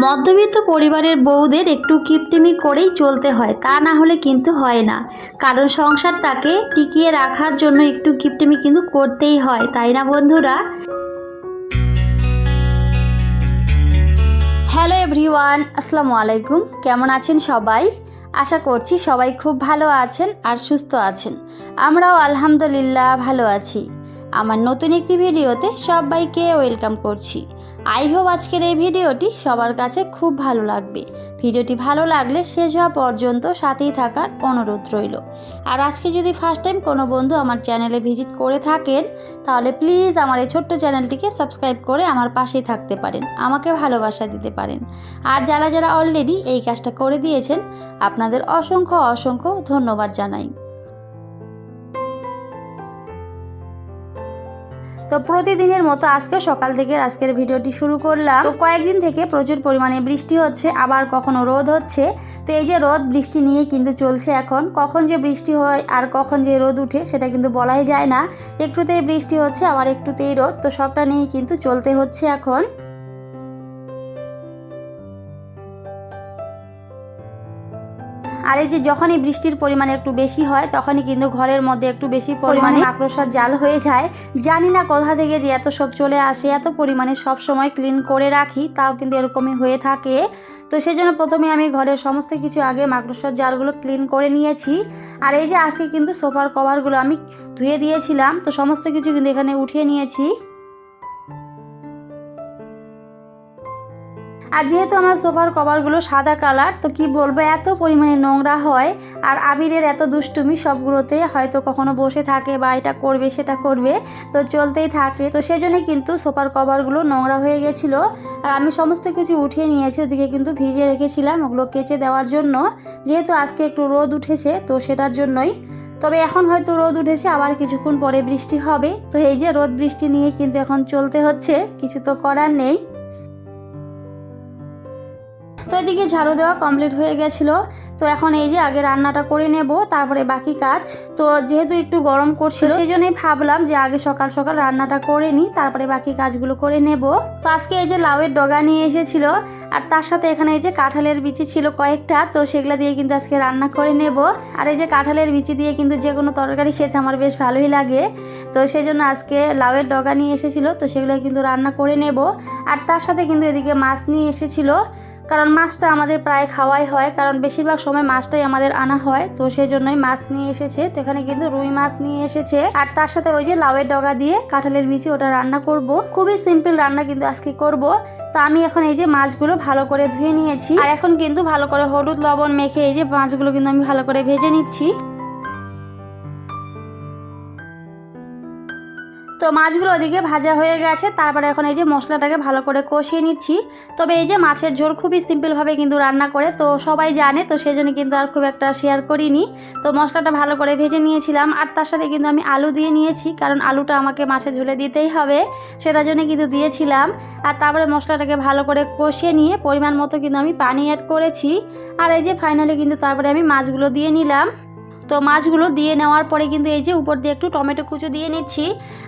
মধ্যবিত্ত পরিবারের বউদের একটু কিপটিমি করেই চলতে হয়, তা না হলে কিন্তু হয় না। কারণ সংসারটাকে টিকিয়ে রাখার জন্য একটু কিপটিমি কিন্তু করতেই হয়, তাই না বন্ধুরা? হ্যালো এভরিওয়ান, আসসালামু আলাইকুম। কেমন আছেন সবাই? আশা করছি সবাই খুব ভালো আছেন আর সুস্থ আছেন। আমরাও আলহামদুলিল্লাহ ভালো আছি। আমার নতুন একটি ভিডিওতে সবাইকে ওয়েলকাম করছি। আই হোপ আজকের এই ভিডিওটি সবার কাছে খুব ভালো লাগবে। ভিডিওটি ভালো লাগলে শেষ হওয়া পর্যন্ত সাথেই থাকার অনুরোধ রইল। আর আজকে যদি ফার্স্ট টাইম কোনো বন্ধু আমার চ্যানেলে ভিজিট করে থাকেন, তাহলে প্লিজ আমার এই ছোট্ট চ্যানেলটিকে সাবস্ক্রাইব করে আমার পাশেই থাকতে পারেন। আমাকে ভালোবাসা দিতে পারেন। আর যারা যারা অলরেডি এই কাজটা করে দিয়েছেন, আপনাদের অসংখ্য অসংখ্য ধন্যবাদ জানাই। তো প্রতিদিনের মতো আজকে সকাল থেকে আজকের ভিডিওটি শুরু করলাম। তো কয়েকদিন থেকে প্রচুর পরিমাণে বৃষ্টি হচ্ছে, আবার কখনো রোদ হচ্ছে। তো এই যে রোদ, বৃষ্টি নিয়ে কিন্তু চলছে এখন। কখন যে বৃষ্টি হয় আর কখন যে রোদ উঠে সেটা কিন্তু বলাই যায় না। একটুতেই বৃষ্টি হচ্ছে, আবার একটুতেই রোদ। তো সবটা নিয়েই কিন্তু চলতে হচ্ছে এখন। আর এই যে যখনই বৃষ্টির পরিমাণ একটু বেশি হয় তখনই কিন্তু ঘরের মধ্যে একটু বেশি পরিমাণে মাকড়সার জাল হয়ে যায়। জানি না কোথা থেকে যে এত সব চলে আসে এত পরিমাণে সব সময় ক্লিন করে রাখি তাও কিন্তু এরকমই হয়ে থাকে। তো সেই জন্য প্রথমে আমি ঘরের সমস্ত কিছু আগে মাকড়সার জালগুলো ক্লিন করে নিয়েছি। আর এই যে আজকে কিন্তু সোফার কভারগুলো আমি ধুয়ে দিয়েছিলাম তো সমস্ত কিছু কিন্তু এখানে উঠিয়ে নিয়েছি। আর যেহেতু আমার সোফার কভারগুলো সাদা কালার, তো কি বলব, এত পরিমাণে নোংরা হয় আর আবিরের এত দুষ্টুমি সবগুলোতে হয়তো কখনো বসে থাকে বা এটা করবে, সেটা করবে, তো চলতেই থাকে। তো সেজন্য কিন্তু সোফার কভারগুলো নোংরা হয়ে গেছিল আর আমি সমস্ত কিছু উঠিয়ে নিয়েছি, ওদিকে কিন্তু ভিজিয়ে রেখেছিলাম ওগুলো কেচে দেওয়ার জন্য। যেহেতু আজকে একটু রোদ উঠেছে, তো সেটার জন্যই। তবে এখন হয়তো রোদ উঠেছে, আবার কিছুক্ষণ পরে বৃষ্টি হবে। তো এই যে রোদ বৃষ্টি নিয়ে কিন্তু এখন চলতে হচ্ছে, কিছু তো করার নেই। তো এদিকে ঝাড়ু দেওয়া কমপ্লিট হয়ে গেছিল। তো এখন এই যে আগে রান্নাটা করে নেব তারপরে বাকি কাজ। তো যেহেতু একটু গরম করছিল সেই জন্যই ভাবলাম যে আগে সকাল সকাল রান্নাটা করে নিই তারপরে বাকি কাজগুলো করে নেব। তো আজকে এই যে লাউয়ের ডগা নিয়ে এসেছিল আর তার সাথে এখানে এই যে কাঁঠালের বিচি ছিল কয়েকটা তো সেগুলো দিয়ে কিন্তু আজকে রান্না করে নেব। আর এই যে কাঁঠালের বিচি দিয়ে কিন্তু যে কোনো তরকারি খেতে আমার বেশ ভালোই লাগে। তো সেই জন্য আজকে লাউয়ের ডগা নিয়ে এসেছিল তো সেগুলো কিন্তু রান্না করে নেব। আর তার সাথে কিন্তু এদিকে মাছ নিয়ে এসেছিল। কারণ মাছটা আমাদের প্রায় খাওয়াই হয়, কারণ বেশিরভাগ সময় মাছটাই আমাদের আনা হয়, তো সেই জন্যই মাছ নিয়ে এসেছে। তো এখানে কিন্তু রুই মাছ নিয়ে এসেছে। আর তার সাথে ওই যে লাউয়ের ডগা দিয়ে কাঁঠালের বিচি ওটা রান্না করব। খুবই সিম্পল রান্না কিন্তু আজকে করব। তো আমি এখন এই যে মাছগুলো ভালো করে ধুয়ে নিয়েছি। আর এখন কিন্তু ভালো করে হলুদ লবণ মেখে এই যে মাছগুলো কিন্তু আমি ভালো করে ভেজে নিচ্ছি। তো মাছগুলো ওদিকে ভাজা হয়ে গেছে। তারপরে এখন এই যে মশলাটাকে ভালো করে কষিয়ে নিচ্ছি। তবে এই যে মাছের ঝোল খুবই সিম্পলভাবে কিন্তু রান্না করে, তো সবাই জানে, তো সেই জন্য কিন্তু আর খুব একটা শেয়ার করিনি। তো মশলাটা ভালো করে ভেজে নিয়েছিলাম, আর তার সাথে কিন্তু আমি আলু দিয়ে নিয়েছি, কারণ আলুটা আমাকে মাছের ঝোলে দিতেই হবে, সেটার জন্য কিন্তু দিয়েছিলাম। আর তারপরে মশলাটাকে ভালো করে কষিয়ে নিয়ে পরিমাণ মতো কিন্তু আমি পানি অ্যাড করেছি। আর এই যে ফাইনালি কিন্তু তারপরে আমি মাছগুলো দিয়ে নিলাম। তো মাছগুলো দিয়ে নেওয়ার পরে কিন্তু এই যে উপর দিয়ে একটু টমেটো কুচো দিয়ে নিচ্ছি।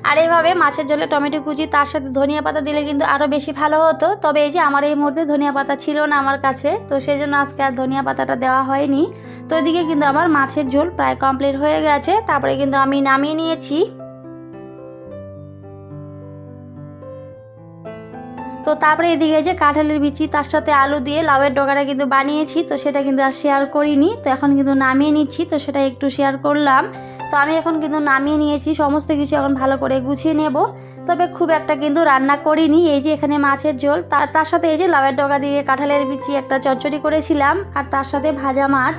আর এইভাবে মাছের জলে টমেটো কুচি, তার সাথে ধনিয়া পাতা দিলে কিন্তু আরও বেশি ভালো হতো। তবে এই যে আমার এই মুহূর্তে ধনিয়া পাতা ছিল না আমার কাছে, তো সেই জন্য আজকে আর ধনিয়া পাতাটা দেওয়া হয়নি। তো এদিকে কিন্তু আমার মাছের ঝোল প্রায় কমপ্লিট হয়ে গেছে। তারপরে কিন্তু আমি নামিয়ে নিয়েছি। তো তারপরে এদিকে যে কাঁঠালের বিচি, তার সাথে আলু দিয়ে লাউয়ের ডগাটা কিন্তু বানিয়েছি, তো সেটা কিন্তু আর শেয়ার করিনি। তো এখন কিন্তু নামিয়ে নিচ্ছি, তো সেটা একটু শেয়ার করলাম। তো আমি এখন কিন্তু নামিয়ে নিয়েছি, সমস্ত কিছু এখন ভালো করে গুছিয়ে নেব। তবে খুব একটা কিন্তু রান্না করিনি, এই যে এখানে মাছের ঝোল। তার সাথে এই যে লাউয়ের ডগা দিয়ে কাঁঠালের বিচি একটা চচ্চড়ি করেছিলাম, আর তার সাথে ভাজা মাছ।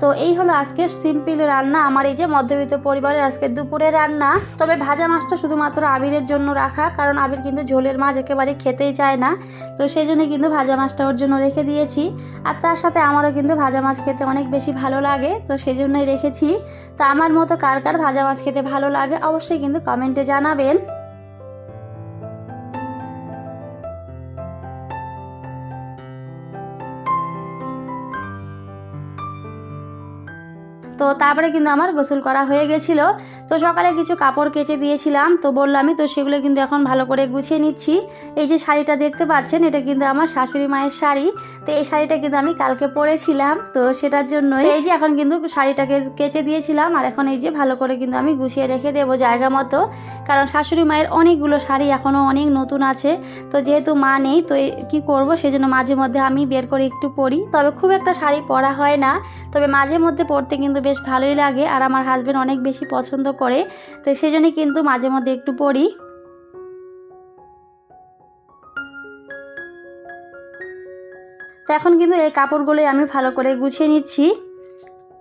তো এই হলো আজকে সিম্পল রান্না, আমার এই যে মধ্যবিত্ত পরিবারের আজকে দুপুরে রান্না। তবে ভাজা মাছটা শুধুমাত্র আবিরের জন্য রাখা, কারণ আবির কিন্তু ঝোলের মাছ একেবারে খেতেই চায় না। তো সেই জন্য কিন্তু ভাজা মাছটা ওর জন্য রেখে দিয়েছি। আর তার সাথে আমারও কিন্তু ভাজা মাছ খেতে অনেক বেশি ভালো লাগে, তো সেই জন্যই রেখেছি। তো আমার মতো কার কার ভাজা মাছ খেতে ভালো লাগে, অবশ্যই কিন্তু কমেন্টে জানাবেন। তো তারপরে কিন্তু আমার গোসল করা হয়ে গেছিল। তো সকালে কিছু কাপড় কেচে দিয়েছিলাম। তো বললামই, তো সেগুলো কিন্তু এখন ভালো করে গুছিয়ে নিচ্ছি। এই যে শাড়িটা দেখতে পাচ্ছেন, এটা কিন্তু আমার শাশুড়ি মায়ের শাড়ি। তো এই শাড়িটা কিন্তু আমি কালকে পরেছিলাম। তো সেটার জন্য এই যে এখন কিন্তু শাড়িটাকে কেচে দিয়েছিলাম। আর এখন এই যে ভালো করে কিন্তু আমি গুছিয়ে রেখে দেবো জায়গা মতো। কারণ শাশুড়ি মায়ের অনেকগুলো শাড়ি এখনও অনেক নতুন আছে। তো যেহেতু মা নেই, তো কি করব? সেজন্য মাঝে মধ্যে আমি বের করে একটু পরি। তবে খুব একটা শাড়ি পরা হয় না। তবে মাঝে মধ্যে পরতে কিন্তু বেশ ভালোই লাগে আর আমার হাজব্যান্ড অনেক বেশি পছন্দ করে। তো সেই জন্যই কিন্তু মাঝে মধ্যে একটু পরি তো এখন কিন্তু এই কাপড়গুলোই আমি ভালো করে গুছিয়ে নিচ্ছি।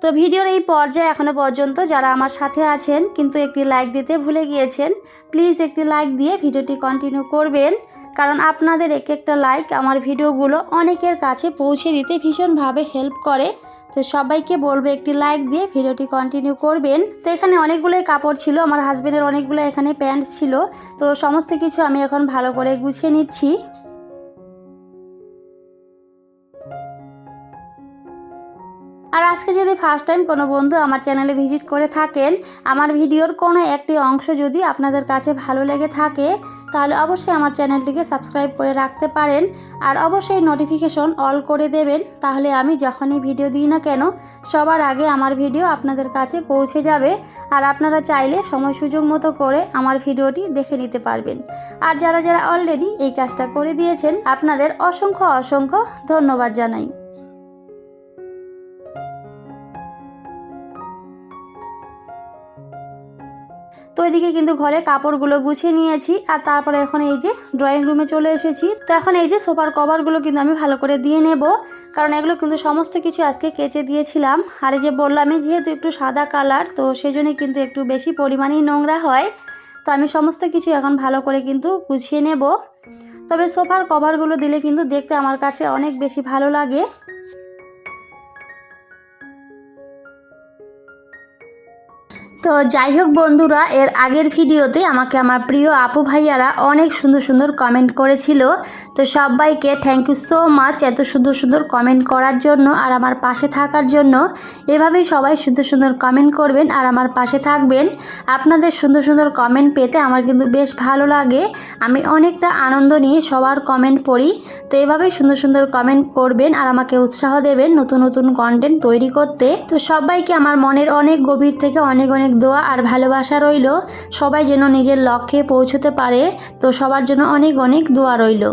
তো ভিডিওর এই পর্যায়ে এখনও পর্যন্ত যারা আমার সাথে আছেন, কিন্তু একটি লাইক দিতে ভুলে গিয়েছেন প্লিজ একটি লাইক দিয়ে ভিডিওটি কন্টিনিউ করবেন। কারণ আপনাদের এক একটা লাইক আমার ভিডিওগুলো অনেকের কাছে পৌঁছে দিতে ভীষণভাবে হেল্প করে। তো সবাইকে বলব একটি লাইক দিয়ে ভিডিওটি কন্টিনিউ করবেন। তো এখানে অনেকগুলোই কাপড় ছিল, আমার হাজব্যান্ডের অনেকগুলো এখানে প্যান্ট ছিল। তো সমস্ত কিছু আমি এখন ভালো করে গুছিয়ে নিচ্ছি। আজকে যদি ফার্স্ট টাইম কোনো বন্ধু আমার চ্যানেলে ভিজিট করে থাকেন, আমার ভিডিওর কোনো একটি অংশ যদি আপনাদের কাছে ভালো লেগে থাকে, তাহলে অবশ্যই আমার চ্যানেলটিকে সাবস্ক্রাইব করে রাখতে পারেন। আর অবশ্যই নোটিফিকেশন অল করে দেবেন, তাহলে আমি যখনই ভিডিও দিই না কেন, সবার আগে আমার ভিডিও আপনাদের কাছে পৌঁছে যাবে। আর আপনারা চাইলে সময় সুযোগ মতো করে আমার ভিডিওটি দেখে নিতে পারবেন। আর যারা যারা অলরেডি এই কাজটা করে দিয়েছেন, আপনাদের অসংখ্য অসংখ্য ধন্যবাদ জানাই। তো এদিকে কিন্তু ঘরে কাপড়গুলো গুছিয়ে নিয়েছি, আর তারপরে এখন এই যে ড্রয়িং রুমে চলে এসেছি। তো এখন এই যে সোফার কভারগুলো কিন্তু আমি ভালো করে দিয়ে নেব, কারণ এগুলো কিন্তু সমস্ত কিছু আজকে কেচে দিয়েছিলাম। আর এই যে বললামই, যেহেতু একটু সাদা কালার তো সেজন্য কিন্তু একটু বেশি পরিমাণেই নোংরা হয়। তো আমি সমস্ত কিছু এখন ভালো করে কিন্তু গুছিয়ে নেব। তবে সোফার কভারগুলো দিলে কিন্তু দেখতে আমার কাছে অনেক বেশি ভালো লাগে। তো যাই হোক বন্ধুরা, এর আগের ভিডিওতে আমাকে আমার প্রিয় আপু ভাইয়ারা অনেক সুন্দর সুন্দর কমেন্ট করেছিল। তো সবাইকে থ্যাংক ইউ সো মাচ এত সুন্দর সুন্দর কমেন্ট করার জন্য আর আমার পাশে থাকার জন্য। এভাবেই সবাই সুন্দর সুন্দর কমেন্ট করবেন আর আমার পাশে থাকবেন। আপনাদের সুন্দর সুন্দর কমেন্ট পেতে আমার কিন্তু বেশ ভালো লাগে। আমি অনেকটা আনন্দ নিয়ে সবার কমেন্ট পড়ি। তো এভাবেই সুন্দর সুন্দর কমেন্ট করবেন আর আমাকে উৎসাহ দেবেন নতুন নতুন কন্টেন্ট তৈরি করতে। তো সবাইকে আমার মনের অনেক গভীর থেকে অনেক অনেক দোয়া আর ভালোবাসা রইল। সবাই যেন নিজের লক্ষ্যে পৌঁছতে পারে, তো সবার জন্য অনেক অনেক দোয়া রইল।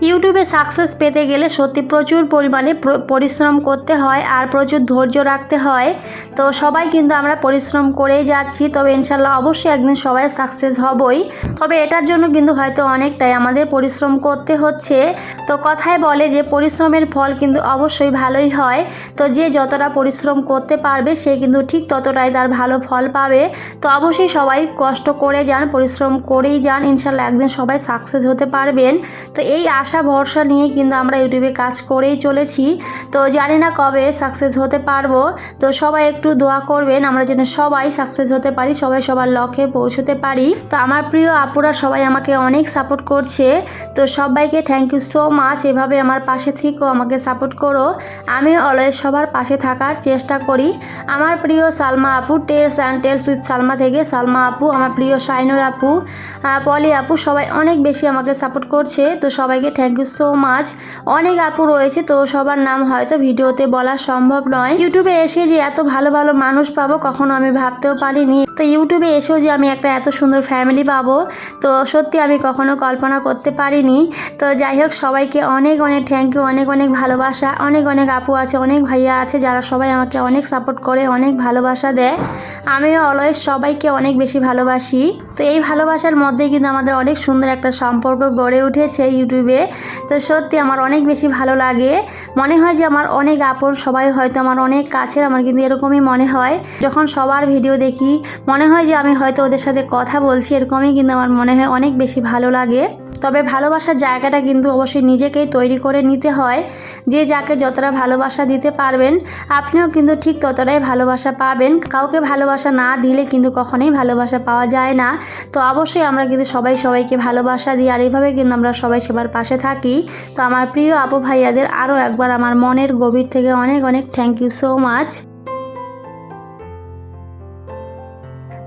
ইউটিউবে সাকসেস পেতে গেলে সত্যি প্রচুর পরিমাণে পরিশ্রম করতে হয় আর প্রচুর ধৈর্য রাখতে হয়। তো সবাই কিন্তু আমরা পরিশ্রম করেই যাচ্ছি। তবে ইনশাল্লাহ অবশ্যই একদিন সবাই সাকসেস হবই। তবে এটার জন্য কিন্তু হয়তো অনেকটাই আমাদের পরিশ্রম করতে হচ্ছে। তো কথায় বলে যে পরিশ্রমের ফল কিন্তু অবশ্যই ভালোই হয়। তো যে যতটা পরিশ্রম করতে পারবে, সে কিন্তু ঠিক ততটাই তার ভালো ফল পাবে। তো অবশ্যই সবাই কষ্ট করে যান, পরিশ্রম করেই যান। ইনশাল্লাহ একদিন সবাই সাকসেস হতে পারবেন। তো এই আশা, ভরসা নিয়ে কিন্তু আমরা ইউটিউবে কাজ করেই চলেছি। তো জানি না কবে সাকসেস হতে পারব। তো সবাই একটু দোয়া করবেন, আমরা যেন সবাই সাকসেস হতে পারি, সবাই সবার লক্ষ্যে পৌঁছতে পারি। তো আমার প্রিয় আপুরা, সবাই আমাকে অনেক সাপোর্ট করছে। তো সবাইকে থ্যাংক ইউ সো মাচ এভাবে আমার পাশে থেকেও আমাকে সাপোর্ট করো। আমি অলওয়েজ সবার পাশে থাকার চেষ্টা করি। আমার প্রিয় সালমা আপু tales and tales with Salma থেকে। সালমা আপু, আমার প্রিয় শাইনুর আপু। পলি আপু, সবাই অনেক বেশি আমাকে সাপোর্ট করছে। তো সবাইকে থ্যাংক ইউ সো মাচ অনেক আপু রয়েছে, তো সবার নাম হয়তো ভিডিওতে বলা সম্ভব নয়। ইউটিউবে এসে যে এত ভালো ভালো মানুষ পাবো, কখনো আমি ভাবতেও পারিনি। তো ইউটিউবে এসেও যে আমি একটা এত সুন্দর ফ্যামিলি পাবো, তো সত্যি আমি কখনো কল্পনা করতে পারিনি। তো যাই হোক, সবাইকে অনেক অনেক থ্যাংক ইউ অনেক অনেক ভালোবাসা, অনেক অনেক আপু আছে, অনেক ভাইয়া আছে যারা সবাই আমাকে অনেক সাপোর্ট করে, অনেক ভালোবাসা দেয়। আমিও অলওয়েজ সবাইকে অনেক বেশি ভালোবাসি। তো এই ভালোবাসার মধ্যে কিন্তু আমাদের অনেক সুন্দর একটা সম্পর্ক গড়ে উঠেছে ইউটিউবে। তো সত্যি আমার অনেক বেশি ভালো লাগে। মনে হয় যে আমার অনেক আপন সবাই হয়তো আমার অনেক কাছের, আমার কিন্তু এরকমই মনে হয়। যখন সবার ভিডিও দেখি মনে হয় যে আমি হয়তো ওদের সাথে কথা বলছি এরকমই, কিন্তু আমার মনে হয় অনেক বেশি ভালো লাগে। তবে ভালোবাসার জায়গাটা কিন্তু অবশ্যই নিজেকেই তৈরি করে নিতে হয়। যে যাকে যতটা ভালোবাসা দিতে পারবেন, আপনিও কিন্তু ঠিক ততটাই ভালোবাসা পাবেন। কাউকে ভালোবাসা না দিলে কিন্তু কখনোই ভালোবাসা পাওয়া যায় না। তো অবশ্যই আমরা কিন্তু সবাই সবাইকে ভালোবাসা দিই, আর এইভাবে কিন্তু আমরা সবাই সবার পাশে থাকি। তো আমার প্রিয় আপু ভাইয়াদের আরও একবার আমার মনের গভীর থেকে অনেক অনেক থ্যাংক ইউ সো মাচ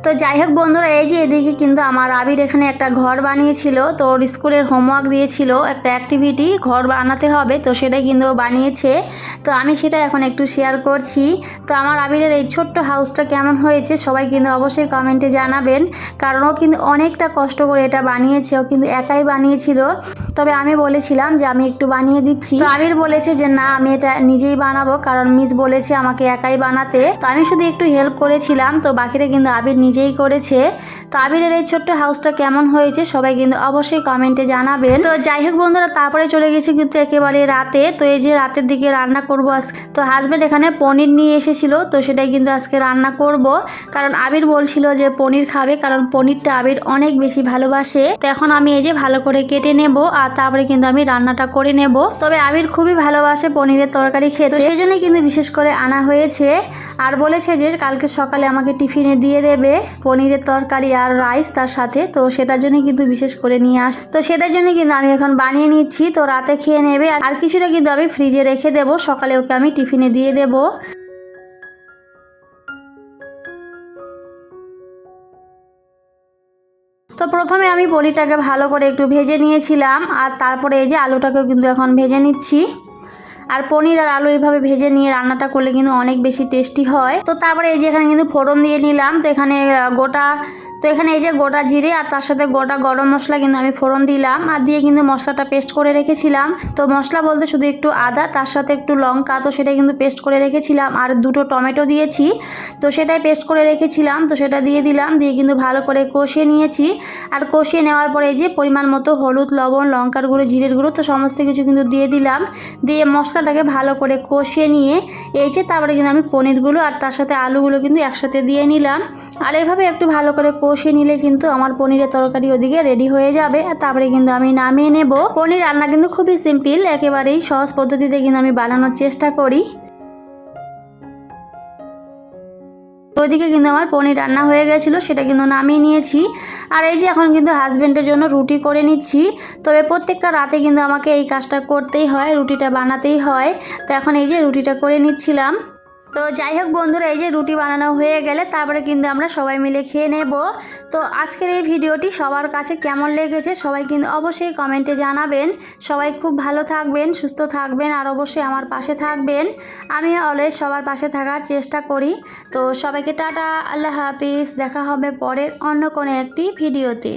তো যাই হোক বন্ধুরা, এই যে এদিকে কিন্তু আমার আবির এখানে একটা ঘর বানিয়েছিল, তো ওর স্কুলের হোমওয়ার্ক দিয়েছিল, একটা অ্যাক্টিভিটি ঘর বানাতে হবে, তো সেটাই কিন্তু ও বানিয়েছে। তো আমি সেটা এখন একটু শেয়ার করছি। তো আমার আবিরের এই ছোট্ট হাউসটা কেমন হয়েছে, সবাই কিন্তু অবশ্যই কমেন্টে জানাবেন, কারণ ও কিন্তু অনেকটা কষ্ট করে এটা বানিয়েছে, ও কিন্তু একাই বানিয়েছিল। তবে আমি বলেছিলাম যে আমি একটু বানিয়ে দিচ্ছি। তো আবির বলেছে যে, না, আমি এটা নিজেই বানাবো, কারণ মিস বলেছে আমাকে একাই বানাতে। তো আমি শুধু একটু হেল্প করেছিলাম, তো বাকিটা কিন্তু আবির নিজেই করেছে। তো আবিরের এই ছোট্ট হাউসটা কেমন হয়েছে সবাই কিন্তু অবশ্যই কমেন্টে জানাবেন। তো যাই হোক বন্ধুরা, তারপরে চলে গেছে কিন্তু একেবারে রাতে। তো এই যে রাতের দিকে রান্না করব আজ, তো হাজব্যান্ড এখানে পনির নিয়ে এসেছিল, তো সেটাই কিন্তু আজকে রান্না করব। কারণ আবির বলছিল যে পনির খাবে, কারণ পনিরটা আবির অনেক বেশি ভালোবাসে। তো এখন আমি এই যে ভালো করে কেটে নেব আর তারপরে কিন্তু আমি রান্নাটা করে নেব। তবে আবির খুবই ভালোবাসে পনিরের তরকারি খেতে। তো সেজন্যই কিন্তু বিশেষ করে আনা হয়েছে। আর বলেছে যে কালকে সকালে আমাকে টিফিনে দিয়ে দেবে। পনিরের তরকারি আর রাইস তার সাথে। তো সেটার জন্য কিন্তু বিশেষ করে নিয়ে আস, তো সেটার জন্য কিন্তু আমি এখন বানিয়ে নিচ্ছি। তো রাতে খেয়ে নেবে। আর কিছুটা কিন্তু আমি ফ্রিজে রেখে দেবো। সকালে ওকে আমি টিফিনে দিয়ে দেবো। তো প্রথমে আমি পনিরটাকে ভালো করে একটু ভেজে নিয়েছিলাম। আর তারপরে এই যে আলুটাকেও কিন্তু এখন ভেজে নিচ্ছি। আর পনির আর আলু এইভাবে ভেজে নিয়ে রান্নাটা করলে কিন্তু অনেক বেশি টেস্টি হয়। তো তারপরে এই যে এখানে কিন্তু ফোড়ন দিয়ে নিলাম, তো এখানে গোটা তো এখানে এই যে গোটা জিরে আর তার সাথে গোটা গরম মশলা কিন্তু আমি ফোড়ন দিলাম আর দিয়ে কিন্তু মশলাটা পেস্ট করে রেখেছিলাম। তো মশলা বলতে শুধু একটু আদা, তার সাথে একটু লঙ্কা, তো সেটা কিন্তু পেস্ট করে রেখেছিলাম। আর দুটো টমেটো দিয়েছি, তো সেটাই পেস্ট করে রেখেছিলাম, তো সেটা দিয়ে দিলাম, দিয়ে কিন্তু ভালো করে কষিয়ে নিয়েছি। আর কষিয়ে নেওয়ার পরে এই যে পরিমাণ মতো হলুদ, লবণ, লঙ্কার গুঁড়ো, জিরের গুঁড়ো, তো সমস্ত কিছু কিন্তু দিয়ে দিলাম। দিয়ে মশলাটাকে ভালো করে কষিয়ে নিয়ে এই যে তারপরে কিন্তু আমি পনিরগুলো আর তার সাথে আলুগুলো কিন্তু একসাথে দিয়ে নিলাম। আর এইভাবে একটু ভালো করে কষিয়ে নিলে কিন্তু আমার পনিরের তরকারি ওদিকে রেডি হয়ে যাবে। তারপরে কিন্তু আমি নামিয়ে নেব। পনির রান্না কিন্তু খুবই সিম্পল একেবারেই সহজ পদ্ধতিতে কিন্তু আমি বানানোর চেষ্টা করি। ওইদিকে কিন্তু আমার পনির রান্না হয়ে গেছিল, সেটা কিন্তু নামিয়ে নিয়েছি। আর এই যে এখন কিন্তু হাজব্যান্ডের জন্য রুটি করে নিচ্ছি। তবে প্রত্যেকটা রাতে কিন্তু আমাকে এই কাজটা করতেই হয়, রুটিটা বানাতেই হয়। তো এখন এই যে রুটিটা করে নিচ্ছিলাম। তো যাই হোক বন্ধুরা, এই যে রুটি বানানো হয়ে গেলে তারপরে কিন্তু আমরা সবাই মিলে খেয়ে নেব। তো আজকের এই ভিডিওটি সবার কাছে কেমন লেগেছে সবাই কিন্তু অবশ্যই কমেন্টে জানাবেন। সবাই খুব ভালো থাকবেন, সুস্থ থাকবেন আর অবশ্যই আমার পাশে থাকবেন। আমি অলওয়েজ সবার পাশে থাকার চেষ্টা করি। তো সবাইকে টাটা, আল্লাহ হাফিজ। দেখা হবে পরের অন্য কোনো একটি ভিডিওতে।